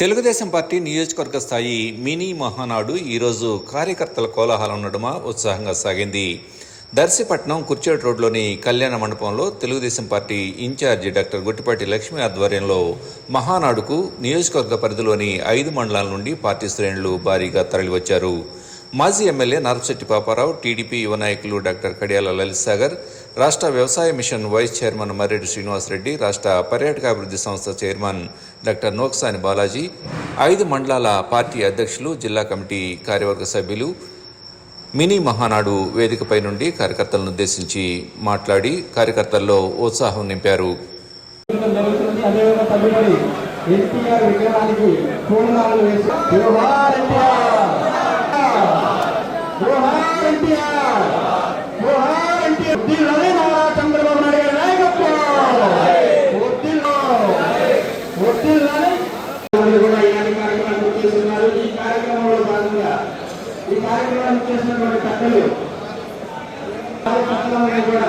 Telugu Desam party నియోజకవర్గ స్థాయి mini Mahanadu ఈరోజు కార్యకర్తల కోలాహలం నడుమ ఉత్సాహంగా సాగింది. దర్శిపట్నం కుర్చేటు రోడ్లోని కళ్యాణ మండపంలో Telugu Desam party in-charge doctor Guttipati Lakshmi ఆధ్వర్యంలో మహానాడుకు నియోజకవర్గ పరిధిలోని ఐదు మండలాల నుండి పార్టీ శ్రేణులు భారీగా తరలివచ్చారు. మాజీ ఎమ్మెల్యే నరపశెట్టి పాపారావు టీడీపీ యువ నాయకులు డాక్టర్ కడియాల లలిత్ సాగర్ రాష్ట్ర వ్యవసాయ mission vice chairman Marreddy Srinivasareddy రాష్ట్ర పర్యాటకాభివృద్ధి సంస్థ చైర్మన్ డాక్టర్ నోక్సాని బాలాజీ ఐదు మండలాల పార్టీ అధ్యక్షులు జిల్లా కమిటీ కార్యవర్గ సభ్యులు మినీ మహానాడు వేదికపై నుండి కార్యకర్తలను ఉద్దేశించి మాట్లాడి కార్యకర్తల్లో ఉత్సాహం నింపారు. ఎన్టీఆర్ విగ్రహానికి పూలమాలలు వేసి జోహార్ ఎన్టీఆర్ జోహార్ ఎన్టీఆర్ నారా చంద్రబాబు నాయుడు గారి నాయకత్వం కూడా ఈ కార్యక్రమాలు చేస్తున్నారు ఈ కార్యక్రమంలో భాగంగా ఈ కార్యక్రమాన్ని చేసినటువంటి పెద్దలు కూడా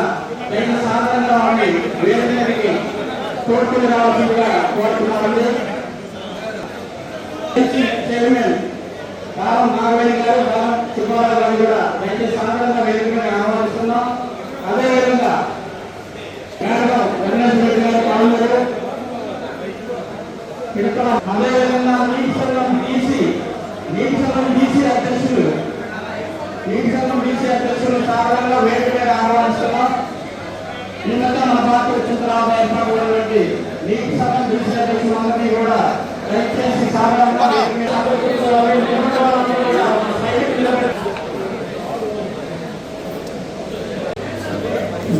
నేను సాధారణంగా వాడిని వేరే మీదకి కోర్టుకు రావాల్సిందిగా కోరుతున్నామండి చైర్మన్ రామ్ నాగవేణి గారు రామ్ సుబ్బారావు గారు కూడా దయచేసి సాధారణంగా వేదికగా ఆహ్వానిస్తున్నాం అదేవిధంగా మేడం వెంకటేశ్వర రెడ్డి గారు పాల్గొన్నారు. అదేవిధంగా నీటి సంఘం బీసీ నీటి సంఘం బీసీ అధ్యక్షులు నీటి సంఘం బీసీ అధ్యక్షులు సాధారణంగా ఆహ్వానిస్తున్నాం మన పార్టీ వచ్చిన తర్వాత ఏర్పడినటువంటి నీటి సంఘం బీసీ అధ్యక్షులందరినీ కూడా దయచేసి సాధారణంగా వేదిక మీద సైడ్కి నిలబెట్టి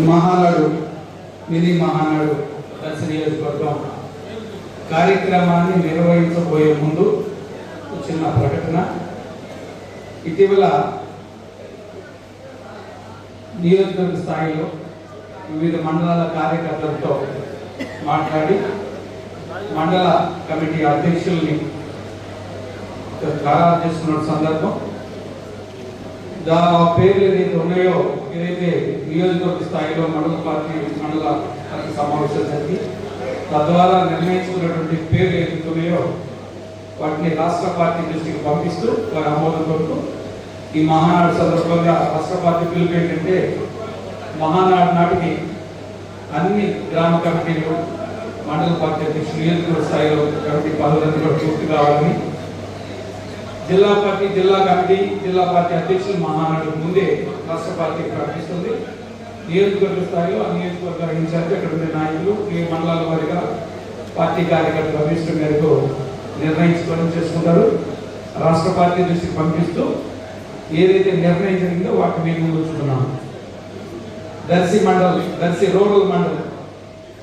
మహానాడు మినీ మహానాడు దర్శ నియోజకవర్గం కార్యక్రమాన్ని నిర్వహించబోయే ముందు చిన్న ప్రకటన. ఇటీవల నియోజకవర్గ స్థాయిలో వివిధ మండలాల కార్యకర్తలతో మాట్లాడి మండల కమిటీ అధ్యక్షుల్ని ఖరారు చేస్తున్న సందర్భం దా పేర్లు ఏదైతే ఉన్నాయో ఏదైతే నియోజకవర్గ స్థాయిలో మండల పార్టీ మండల సమావేశం జరిగి తద్వారా నిర్ణయించుకున్నటువంటి పేర్లు ఏదైతే ఉన్నాయో వాటిని రాష్ట్ర పార్టీ దృష్టికి పంపిస్తూ వారి ఆమోదం కొరకు ఈ మహానాడు సందర్భంగా రాష్ట్ర పార్టీ పిలుపు ఏంటంటే మహానాడు నాటికి అన్ని గ్రామ కమిటీలు మండల పార్టీ అధ్యక్షులు నియోజకవర్గ స్థాయిలో కమిటీ పదవులన్నీ కూడా పూర్తి కావాలని జిల్లా పార్టీ జిల్లా కమిటీ జిల్లా పార్టీ అధ్యక్షులు మహానాడు ముందే రాష్ట్ర పార్టీ ప్రకటిస్తుంది నియోజకవర్గ స్థాయిలో ఆ నియోజకవర్గ ఇన్ఛార్జ్ అక్కడ ఉండే నాయకులు ఈ మండలాల వారిగా పార్టీ కార్యకర్తల అభిష్టం మేరకు నిర్ణయించుకోవడం చేసుకుంటారు. రాష్ట్ర పార్టీ దృష్టికి పంపిస్తూ ఏదైతే నిర్ణయం జరిగిందో వాటిని మేము ఉంచుతున్నాం దర్శి మండల్ దర్శి రూరల్ మండల్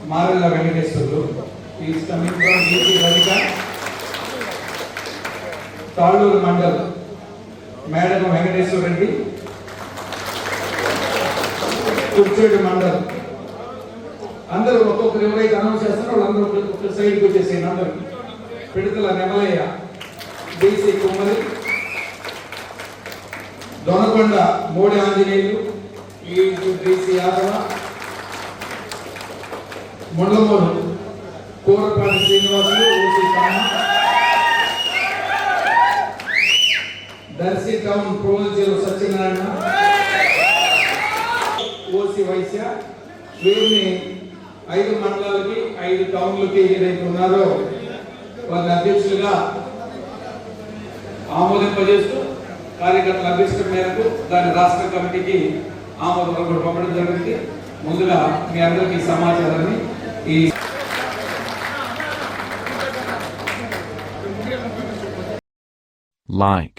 మారెల్ల వెంకటేశ్వర్లు ఈ సమయంలో తాళ్ళూరు మండల్ మేడం వెంకటేశ్వర రెడ్డి కుర్చేడు మండల్. అందరూ ఒక్కొక్కరు ఎవరైతే అనౌన్స్ చేస్తారో వాళ్ళందరూ ఒక్కొక్క సైడ్కి వచ్చేసేయండి అందరూ. పిడతల నెమలయ్య బీసీ కుమ్మరి దొనకొండ మోడి ఆంజనేయులు ఈ బీసీ యాదవ ముండమూరు కూరపాటి శ్రీనివాసులు ఓసీ కామ దర్శి టౌన్ సత్యనారాయణ. ఓసి వైశ్య. వీరిని ఐదు మండలాలకి ఐదు టౌన్లకి ఏదైతే ఉన్నారో వారి అధ్యక్షులుగా ఆమోదింపజేస్తూ కార్యకర్తల అభ్యర్థం మేరకు దాని రాష్ట్ర కమిటీకి ఆమోదం కూడా పంపడం జరిగింది. ముందుగా మీ అందరికీ సమాచారాన్ని ఈ Like,